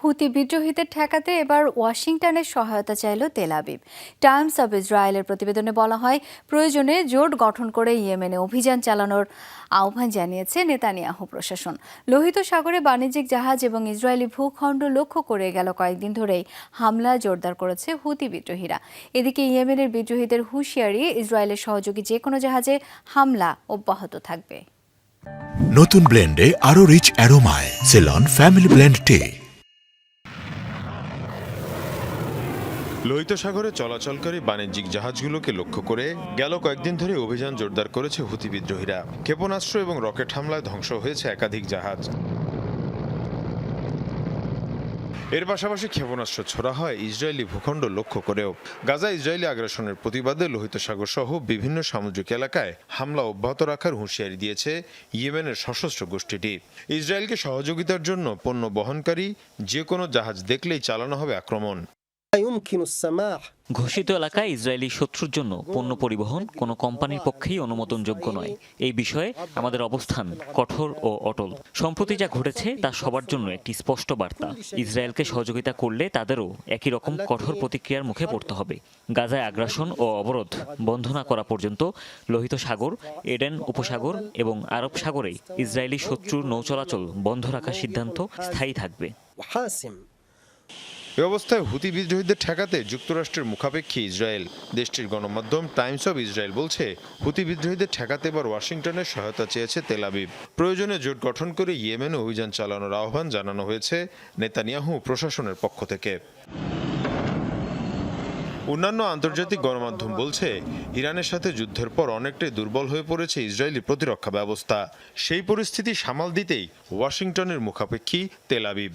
হুতি বিদ্রোহীদের ঠেকাতে এবার ওয়াশিংটনের সহায়তা চাইল তেল আবিব। টাইমস অব ইসরায়েলের প্রতিবেদনে বলা হয়, প্রয়োজনে জোট গঠন করে ইয়েমেনে অভিযান চালানোর আহ্বান জানিয়েছে নেতানিয়াহু প্রশাসন। লোহিত সাগরে বাণিজ্যিক জাহাজ এবং ইসরায়েলি ভূখণ্ড লক্ষ্য করে গেল কয়েকদিন ধরেই হামলা জোরদার করেছে হুতি বিদ্রোহীরা। এদিকে ইয়েমেনের বিদ্রোহীদের হুঁশিয়ারি, ইসরায়েলের সহযোগী যে কোনো জাহাজে হামলা অব্যাহত থাকবে। নতুন ব্লেন্ডে আরও রিচ অ্যারোমায় সেলন ফ্যামিলি ব্লেন্ড টে লোহিত সাগরে চলাচলকারী বাণিজ্যিক জাহাজগুলোকে লক্ষ্য করে গেল কয়েকদিন ধরে অভিযান জোরদার করেছে হুতি বিদ্রোহীরা। ক্ষেপণাস্ত্র এবং রকেট হামলায় ধ্বংস হয়েছে একাধিক জাহাজ। এর পাশাপাশি ক্ষেপণাস্ত্র ছোড়া হয় ইসরায়েলি ভূখণ্ড লক্ষ্য করেও। গাজা ইসরায়েলি আগ্রাসনের প্রতিবাদে লোহিত সাগর সহ বিভিন্ন সামুদ্রিক এলাকায় হামলা অব্যাহত রাখার হুঁশিয়ারি দিয়েছে ইয়েমেনের সশস্ত্র গোষ্ঠীটি। ইসরায়েলকে সহযোগিতার জন্য পণ্য বহনকারী যে কোনো জাহাজ দেখলেই চালানো হবে আক্রমণ। ঘোষিত এলাকায় ইসরায়েলি শত্রুর জন্য পণ্য পরিবহন কোনো কোম্পানির পক্ষেই অনুমোদনযোগ্য নয়। এই বিষয়ে আমাদের অবস্থান কঠোর ও অটল। সম্প্রতি যা ঘটেছে তা সবার জন্য একটি স্পষ্ট বার্তা। ইসরায়েলকে সহযোগিতা করলে তাদেরও একই রকম কঠোর প্রতিক্রিয়ার মুখে পড়তে হবে। গাজায় আগ্রাসন ও অবরোধ বন্ধ না করা পর্যন্ত লোহিত সাগর এডেন উপসাগর এবং আরব সাগরে ইসরায়েলি শত্রুর নৌ চলাচল বন্ধ রাখার সিদ্ধান্ত স্থায়ী থাকবে। এ অবস্থায় হুতি বিদ্রোহীদের ঠেকাতে যুক্তরাষ্ট্রের মুখাপেক্ষী ইসরায়েল। দেশটির গণমাধ্যম টাইমস অব ইসরায়েল বলছে, হুতি বিদ্রোহীদের ঠেকাতে এবার ওয়াশিংটনের সহায়তা চেয়েছে তেল আবিব। প্রয়োজনে জোট গঠন করে ইয়েমেনে অভিযান চালানোর আহ্বান জানানো হয়েছে নেতানিয়াহু প্রশাসনের পক্ষ থেকে। অন্যান্য আন্তর্জাতিক গণমাধ্যম বলছে, ইরানের সাথে যুদ্ধের পর অনেকটাই দুর্বল হয়ে পড়েছে ইসরায়েলি প্রতিরক্ষা ব্যবস্থা। সেই পরিস্থিতি সামাল দিতেই ওয়াশিংটনের মুখাপেক্ষী Tel Aviv.